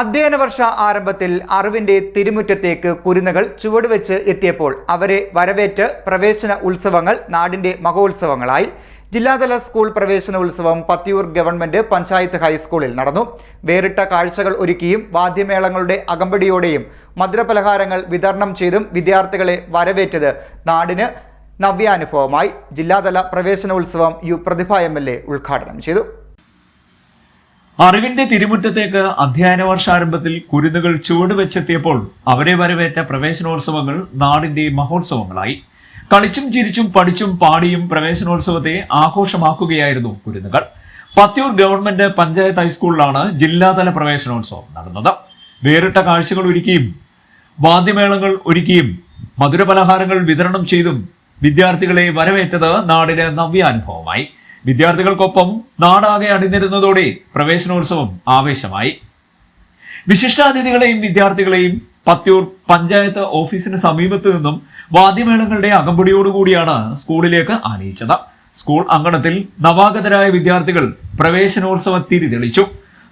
അധ്യയന വർഷ ആരംഭത്തിൽ അറിവിന്റെ തിരുമുറ്റത്തേക്ക് കുരുന്നുകൾ ചുവടുവെച്ച് എത്തിയപ്പോൾ അവരെ വരവേറ്റ് പ്രവേശന ഉത്സവങ്ങൾ നാടിന്റെ മഹോത്സവങ്ങളായി. ജില്ലാതല സ്കൂൾ പ്രവേശന ഉത്സവം പത്തിയൂർ ഗവൺമെന്റ് പഞ്ചായത്ത് ഹൈസ്കൂളിൽ നടന്നു. വേറിട്ട കാഴ്ചകൾ ഒരുക്കിയും വാദ്യമേളങ്ങളുടെ അകമ്പടിയോടെയും മധുരപലഹാരങ്ങൾ വിതരണം ചെയ്തും വിദ്യാർത്ഥികളെ വരവേറ്റത് നാടിന് നവ്യാനുഭവമായി. ജില്ലാതല പ്രവേശന ഉത്സവം യു പ്രതിഭ എം ഉദ്ഘാടനം ചെയ്തു. അറിവിന്റെ തിരുമുറ്റത്തേക്ക് അധ്യയന വർഷാരംഭത്തിൽ കുരുന്നുകൾ ചുവടുവെച്ചെത്തിയപ്പോൾ അവരെ വരവേറ്റ പ്രവേശനോത്സവങ്ങൾ നാടിന്റെ മഹോത്സവങ്ങളായി. കളിച്ചും ചിരിച്ചും പഠിച്ചും പാടിയും പ്രവേശനോത്സവത്തെ ആഘോഷമാക്കുകയായിരുന്നു കുരുന്നുകൾ. പത്തിയൂർ ഗവൺമെന്റ് പഞ്ചായത്ത് ഹൈസ്കൂളിലാണ് ജില്ലാതല പ്രവേശനോത്സവം നടന്നത്. വേറിട്ട കാഴ്ചകൾ ഒരുക്കിയും വാദ്യമേളങ്ങൾ ഒരുക്കിയും മധുരപലഹാരങ്ങൾ വിതരണം ചെയ്തും വിദ്യാർത്ഥികളെ വരവേറ്റത് നാടിന് നവ്യാനുഭവമായി. വിദ്യാർത്ഥികൾക്കൊപ്പം നാടാകെ അണിനിരുന്നതോടെ പ്രവേശനോത്സവം ആവേശമായി. വിശിഷ്ടാതിഥികളെയും വിദ്യാർത്ഥികളെയും പത്തിയൂർ പഞ്ചായത്ത് ഓഫീസിന് സമീപത്ത് നിന്നും വാദ്യമേളങ്ങളുടെ അകമ്പടിയോടുകൂടിയാണ് സ്കൂളിലേക്ക് ആനയിച്ചത്. സ്കൂൾ അങ്കണത്തിൽ നവാഗതരായ വിദ്യാർത്ഥികൾ പ്രവേശനോത്സവ തിരി തെളിച്ചു.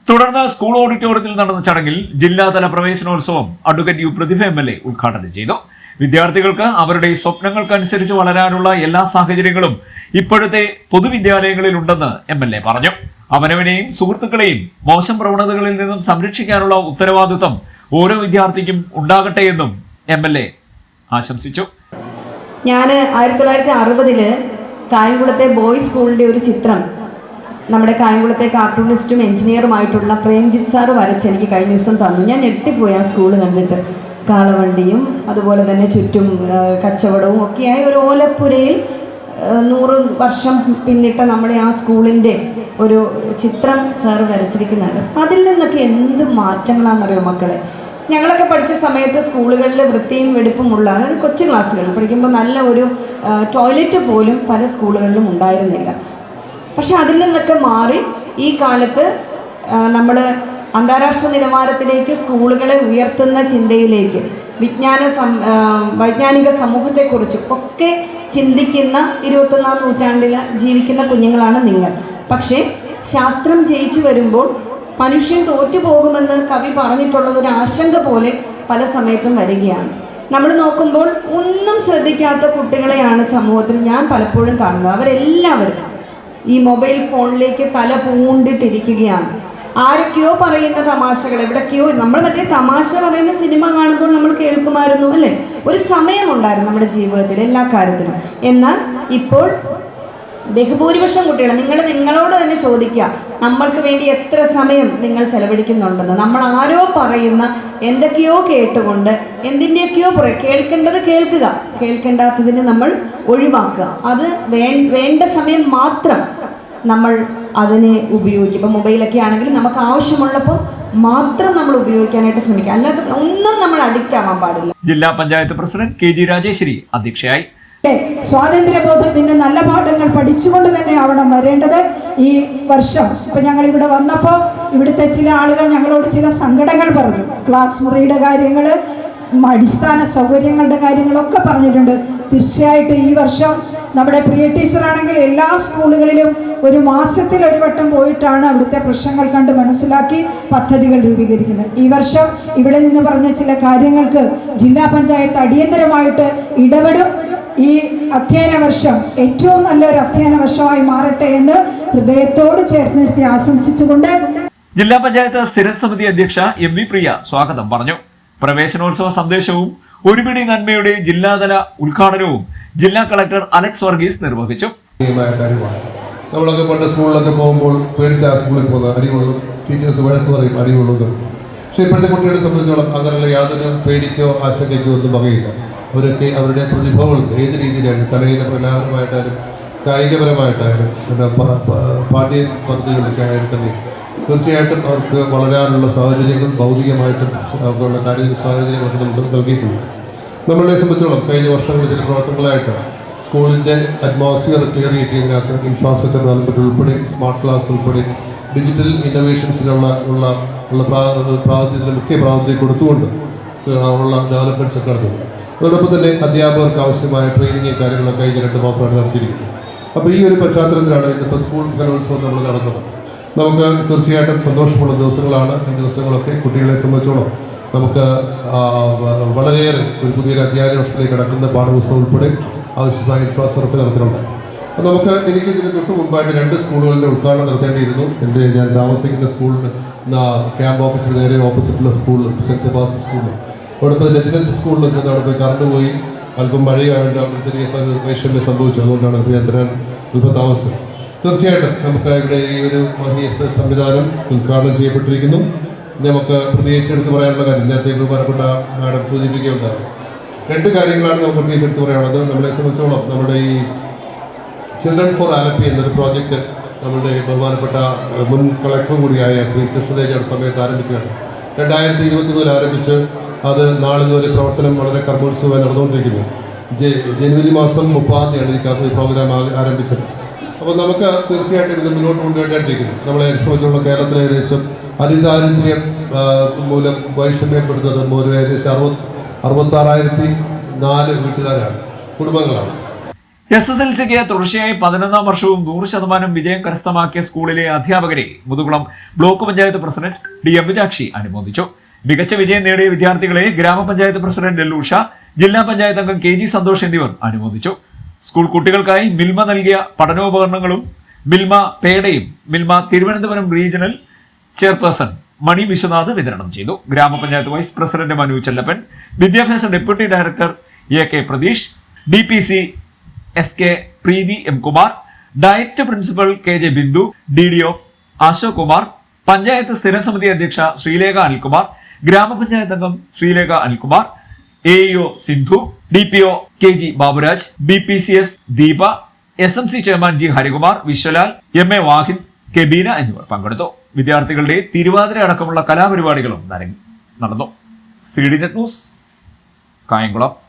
തുടർന്ന് സ്കൂൾ ഓഡിറ്റോറിയത്തിൽ നടന്ന ചടങ്ങിൽ ജില്ലാതല പ്രവേശനോത്സവം advocate U Prathibha M L A ഉദ്ഘാടനം ചെയ്തു. വിദ്യാർത്ഥികൾക്ക് അവരുടെ സ്വപ്നങ്ങൾക്കനുസരിച്ച് വളരാനുള്ള എല്ലാ സാഹചര്യങ്ങളും ഇപ്പോഴത്തെ പൊതുവിദ്യാലയങ്ങളിൽ ഉണ്ടെന്ന് എം എൽ എ പറഞ്ഞു. അവനവനെയും സുഹൃത്തുക്കളെയും മോശം പ്രവണതകളിൽ നിന്നും സംരക്ഷിക്കാനുള്ള ഉത്തരവാദിത്വം ഓരോ വിദ്യാർത്ഥിക്കും ഉണ്ടാകട്ടെ എന്നും എം എൽ എ ആശംസിച്ചു. ഞാൻ ആയിരത്തി തൊള്ളായിരത്തി അറുപതിൽ കായംകുളത്തെ ബോയ്സ് സ്കൂളിന്റെ ഒരു ചിത്രം നമ്മുടെ കായംകുളത്തെ കാർട്ടൂണിസ്റ്റും എഞ്ചിനീയറുമായിട്ടുള്ള പ്രേംജിത് സാറ് വരച്ച് എനിക്ക് കഴിഞ്ഞ ദിവസം തന്നു. ഞാൻ ഞെട്ടിപ്പോയി ആ സ്കൂൾ കണ്ടിട്ട്. കാളവണ്ടിയും അതുപോലെ തന്നെ ചുറ്റും കച്ചവടവും ഒക്കെയായി ഒരു ഓലപ്പുരയിൽ നൂറ് വർഷം പിന്നിട്ട നമ്മുടെ ആ സ്കൂളിന്റെ ഒരു ചിത്രം സാറ് വരച്ചിരിക്കുന്നുണ്ട്. അതിൽ നിന്നൊക്കെ എന്ത് മാറ്റങ്ങളാണെന്നറിയോ മക്കളെ? ഞങ്ങളൊക്കെ പഠിച്ച സമയത്ത് സ്കൂളുകളിൽ വൃത്തിയും വെടുപ്പുമുള്ള അതായത് കൊച്ചു ക്ലാസ്സുകളിൽ പഠിക്കുമ്പോൾ നല്ല ഒരു ടോയ്ലറ്റ് പോലും പല സ്കൂളുകളിലും ഉണ്ടായിരുന്നില്ല. പക്ഷെ അതിൽ നിന്നൊക്കെ മാറി ഈ കാലത്ത് നമ്മൾ അന്താരാഷ്ട്ര നിലവാരത്തിലേക്ക് സ്കൂളുകളെ ഉയർത്തുന്ന ചിന്തയിലേക്ക് വിജ്ഞാന സം വൈജ്ഞാനിക സമൂഹത്തെക്കുറിച്ച് ഒക്കെ ചിന്തിക്കുന്ന ഇരുപത്തൊന്നാം നൂറ്റാണ്ടിൽ ജീവിക്കുന്ന കുഞ്ഞുങ്ങളാണ് നിങ്ങൾ. പക്ഷേ ശാസ്ത്രം ജയിച്ചു വരുമ്പോൾ മനുഷ്യൻ തോറ്റു പോകുമെന്ന് കവി പറഞ്ഞിട്ടുള്ളത് ഒരു ആശങ്ക പോലെ പല സമയത്തും വരികയാണ്. നമ്മൾ നോക്കുമ്പോൾ ഒന്നും ശ്രദ്ധിക്കാത്ത കുട്ടികളെയാണ് സമൂഹത്തിൽ ഞാൻ പലപ്പോഴും കാണുന്നത്. അവരെല്ലാവരും ഈ മൊബൈൽ ഫോണിലേക്ക് തല പൂണ്ടിട്ടിരിക്കുകയാണ്. ആരൊക്കെയോ പറയുന്ന തമാശകൾ എവിടൊക്കെയോ നമ്മൾ മറ്റേ തമാശ പറയുന്ന സിനിമ കാണുമ്പോൾ നമ്മൾ കേൾക്കുമായിരുന്നു അല്ലേ? ഒരു സമയമുണ്ടായിരുന്നു നമ്മുടെ ജീവിതത്തിൽ എല്ലാ കാര്യത്തിലും. എന്നാൽ ഇപ്പോൾ ബഹുഭൂരിപക്ഷം കുട്ടികൾ നിങ്ങൾ നിങ്ങളോട് തന്നെ ചോദിക്കുക നമ്മൾക്ക് വേണ്ടി എത്ര സമയം നിങ്ങൾ ചെലവഴിക്കുന്നുണ്ടെന്ന്. നമ്മൾ ആരോ പറയുന്ന എന്തൊക്കെയോ കേട്ടുകൊണ്ട് എന്തിന്റെയൊക്കെയോ പുറ കേൾക്കേണ്ടത് കേൾക്കുക. കേൾക്കേണ്ടാത്തതിന് നമ്മൾ ഒഴിവാക്കുക. അത് വേണ്ട സമയം മാത്രം നമ്മൾ അതിനെ ഉപയോഗിക്കും. ഇപ്പം മൊബൈലൊക്കെ ആണെങ്കിൽ നമുക്ക് ആവശ്യമുള്ളപ്പോൾ മാത്രം നമ്മൾ ഉപയോഗിക്കാനായിട്ട് ശ്രമിക്കുക അല്ലാതെ ഒന്നും നമ്മൾ അഡിക്റ്റ് ആവാൻ പാടില്ല. ജില്ലാ panchayat president K G Rajeshwari അധ്യക്ഷയായി. സ്വാതന്ത്ര്യ സ്വാതന്ത്ര്യബോധത്തിന്റെ നല്ല പാഠങ്ങൾ പഠിച്ചുകൊണ്ട് തന്നെ ആവണം വരേണ്ടത് ഈ വർഷം. ഇപ്പൊ ഞങ്ങൾ ഇവിടെ വന്നപ്പോൾ ഇവിടുത്തെ ചില ആളുകൾ ഞങ്ങളോട് ചില സങ്കടങ്ങൾ പറഞ്ഞു. ക്ലാസ് മുറിയുടെ കാര്യങ്ങൾ അടിസ്ഥാന സൗകര്യങ്ങളുടെ കാര്യങ്ങളൊക്കെ പറഞ്ഞിട്ടുണ്ട്. തീർച്ചയായിട്ടും ഈ വർഷം നമ്മുടെ പ്രിയ ടീച്ചറാണെങ്കിൽ എല്ലാ സ്കൂളുകളിലും ഒരു മാസത്തിൽ ഒരു വട്ടം പോയിട്ടാണ് അവിടുത്തെ പ്രശ്നങ്ങൾ കണ്ട് മനസ്സിലാക്കി പദ്ധതികൾ രൂപീകരിക്കുന്നത്. ഈ വർഷം ഇവിടെ നിന്ന് പറഞ്ഞ ചില കാര്യങ്ങൾക്ക് ജില്ലാ പഞ്ചായത്ത് അടിയന്തരമായിട്ട് ഇടപെടും. ഈ അധ്യയന വർഷം ഏറ്റവും നല്ലൊരു അധ്യയന വർഷമായി മാറട്ടെ എന്ന് ഹൃദയത്തോട് ചേർത്ത് നിർത്തി ആശംസിച്ചുകൊണ്ട് ജില്ലാ പഞ്ചായത്ത് സ്ഥിരസമിതി അധ്യക്ഷ എം വി പ്രിയ സ്വാഗതം പറഞ്ഞു. പ്രവേശനോത്സവ സന്ദേശവും ഒരുപിടി നന്മയുടെ ജില്ലാതല ഉദ്ഘാടനവും ജില്ലാ കളക്ടർ അലക്സ് വർഗീസ് നിർവഹിച്ചു. നമ്മളൊക്കെ പണ്ട് സ്കൂളിലൊക്കെ പോകുമ്പോൾ പേടിച്ച സ്കൂളിൽ പോകുന്ന അടികൊള്ളും ടീച്ചേഴ്സ് വഴക്ക് പറയും അടികൊള്ളുന്നു. പക്ഷേ ഇപ്പോഴത്തെ കുട്ടികളെ സംബന്ധിച്ചോളം അങ്ങനെയുള്ള യാതൊരു പേടിക്കോ ആശങ്കയ്ക്കോ ഒന്നും വകയില്ല. അവരൊക്കെ അവരുടെ പ്രതിഭകൾ ഏത് രീതിയിലാണ് കലയിലെ പ്രലാപനമായിട്ടായാലും കായികപരമായിട്ടായാലും പിന്നെ പാഠ്യ പദ്ധതികളിലൊക്കെ ആയാലും തന്നെ തീർച്ചയായിട്ടും അവർക്ക് വളരാനുള്ള സാഹചര്യങ്ങൾ ഭൗതികമായിട്ടും അവർക്കുള്ള കാര്യ സാഹചര്യങ്ങളൊക്കെ നമുക്ക് നൽകിയിട്ടുണ്ട്. നമ്മളെ സംബന്ധിച്ചോളം കഴിഞ്ഞ വർഷങ്ങളിൽ ചില പ്രവർത്തനങ്ങളായിട്ട് സ്കൂളിന്റെ അറ്റ്മോസ്ഫിയർ ക്ലിയർ ചെയ്യുന്നതിനകത്ത് ഇൻഫ്രാസ്ട്രക്ചർ ഡെവലപ്മെന്റ് ഉൾപ്പെടെ സ്മാർട്ട് ക്ലാസ് ഉൾപ്പെടെ ഡിജിറ്റൽ ഇന്നോവേഷൻസിനുള്ള ഉള്ള ഉള്ള പ്രാ- പ്രാതിനിധ്യം മുഖ്യ പ്രാതിനിധ്യം കൊടുത്തുകൊണ്ട് ഉള്ള ഡെവലപ്മെന്റ്സ് ഒക്കെ നടത്തുന്നു. അതോടൊപ്പം തന്നെ അധ്യാപകർക്ക് ആവശ്യമായ ട്രെയിനിങ് കാര്യങ്ങളൊക്കെ കഴിഞ്ഞ രണ്ട് മാസമായിട്ട് നടത്തിയിരിക്കുന്നത് അപ്പോൾ ഈ ഒരു പശ്ചാത്തലത്തിലാണ് ഇന്നിപ്പോൾ സ്കൂൾ കലോത്സവം നമ്മൾ നടന്നത് നമുക്ക് തീർച്ചയായിട്ടും സന്തോഷമുള്ള ദിവസങ്ങളാണ് ഈ ദിവസങ്ങളൊക്കെ കുട്ടികളെ സംബന്ധിച്ചോളം. നമുക്ക് വളരെയേറെ ഒരു പുതിയൊരു അധ്യയന വർഷത്തിലേക്ക് കിടക്കുന്ന പാഠപുസ്തകം ഉൾപ്പെടെ ആവശ്യമായ ഇൻഫ്രാസ്ട്രക്ചർ നടത്തിയിട്ടുണ്ട്. അപ്പോൾ നമുക്ക് എനിക്ക് ഇതിന് തൊട്ട് മുമ്പായിട്ട് രണ്ട് സ്കൂളുകളിലെ ഉദ്ഘാടനം നടത്തേണ്ടിയിരുന്നു. എന്റെ ഞാൻ താമസിക്കുന്ന സ്കൂളിന് ക്യാമ്പ് ഓഫീസിന് നേരെ ഓപ്പോസിറ്റുള്ള സ്കൂളിൽ സെന്റ് സെബാസ് സ്കൂളിൽ അവിടെ പോയി റെസിഡൻസ് സ്കൂളിൽ നിന്ന് അവിടെ പോയി കറണ്ട് പോയി. അല്പം മഴയായതുകൊണ്ട് അവിടെ ചെറിയ വൈഷമ്യം സംഭവിച്ചു അതുകൊണ്ടാണ് ഇപ്പോൾ ഞാൻ തരാൻ അല്പം താമസം തീർച്ചയായിട്ടും നമുക്ക് ഇവിടെ ഈ ഒരു മഹനീയ സംവിധാനം ഉദ്ഘാടനം ചെയ്യപ്പെട്ടിരിക്കുന്നു. നമുക്ക് പ്രത്യേകിച്ച് എടുത്ത് പറയാനുള്ള കാര്യം. നേരത്തെ ബഹുമാനപ്പെട്ട മാഡം സൂചിപ്പിക്കുകയുണ്ടായി. രണ്ട് കാര്യങ്ങളാണ് നമുക്ക് പ്രത്യേകിച്ച് എടുത്ത് പറയാനുള്ളത്. നമ്മളെ സംബന്ധിച്ചോളം നമ്മുടെ ഈ ചിൽഡ്രൻ ഫോർ ആലപ്പി എന്നൊരു പ്രോജക്റ്റ് നമ്മുടെ ബഹുമാനപ്പെട്ട മുൻ കളക്ടർ കൂടിയായ ശ്രീ കൃഷ്ണതേജയുടെ സമയത്ത് ആരംഭിക്കുകയാണ്. രണ്ടായിരത്തി ഇരുപത്തി മൂന്നിൽ ആരംഭിച്ച് അത് നാളിതുവരെ പ്രവർത്തനം വളരെ കർമ്മോത്സവമായി നടന്നുകൊണ്ടിരിക്കുന്നു. ജനുവരി മാസം മുപ്പതാം തീയതിയാണ് ഈ പ്രോഗ്രാം ആരംഭിച്ചത്. അപ്പോൾ നമുക്ക് തീർച്ചയായിട്ടും ഇത് മുന്നോട്ട് കൊണ്ടുപോകേണ്ടിയിരിക്കുന്നു നമ്മളെ സംബന്ധിച്ചുള്ള കേരളത്തിലെ ഏകദേശം അതിദാരിദ്ര്യം മൂലം വൈഷമ്യപ്പെടുന്നത് ഒരു ഏകദേശം അറുപത് അറുപത്താറായിരത്തി നാല് വീട്ടുകാരാണ് കുടുംബങ്ങളാണ്. എസ് എസ് എൽ സിക്ക് തുടർച്ചയായി പതിനൊന്നാം വർഷവും നൂറ് ശതമാനം വിജയം കരസ്ഥമാക്കിയ സ്കൂളിലെ അധ്യാപകരെ Muthukulam block panchayat president D M Jakshi അനുമോദിച്ചു. മികച്ച വിജയം നേടിയ വിദ്യാർത്ഥികളെ ഗ്രാമപഞ്ചായത്ത് പ്രസിഡന്റ് ലൂഷ ജില്ലാ പഞ്ചായത്ത് അംഗം കെ ജി സന്തോഷ് എന്നിവർ അനുമോദിച്ചു. സ്കൂൾ കുട്ടികൾക്കായി മിൽമ നൽകിയ പഠനോപകരണങ്ങളും മിൽമ പേടയും മിൽമ തിരുവനന്തപുരം റീജിയണൽ ചെയർപേഴ്സൺ മണി വിശ്വനാഥ് വിതരണം ചെയ്തു. ഗ്രാമപഞ്ചായത്ത് വൈസ് പ്രസിഡന്റ് മനു ചെല്ലപ്പൻ വിദ്യാഭ്യാസ deputy director A K Pratheesh D P C S K Preethi M Kumar DIET principal K J Bindu D D O Ashok Kumar panchayat സ്ഥിരം സമിതി അധ്യക്ഷ ശ്രീലേഖ അനിൽകുമാർ ഗ്രാമപഞ്ചായത്ത് അംഗം Sreelekha Anilkumar A EO Sindhu D P O K G Baburaj B P C S Deepa S M C chairman G Harikumar Vishwalal M A Vahid K Beena എന്നിവർ പങ്കെടുത്തു. വിദ്യാർത്ഥികളുടെ തിരുവാതിര അടക്കമുള്ള കലാപരിപാടികളും നടന്നു. C D news Kayamkulam.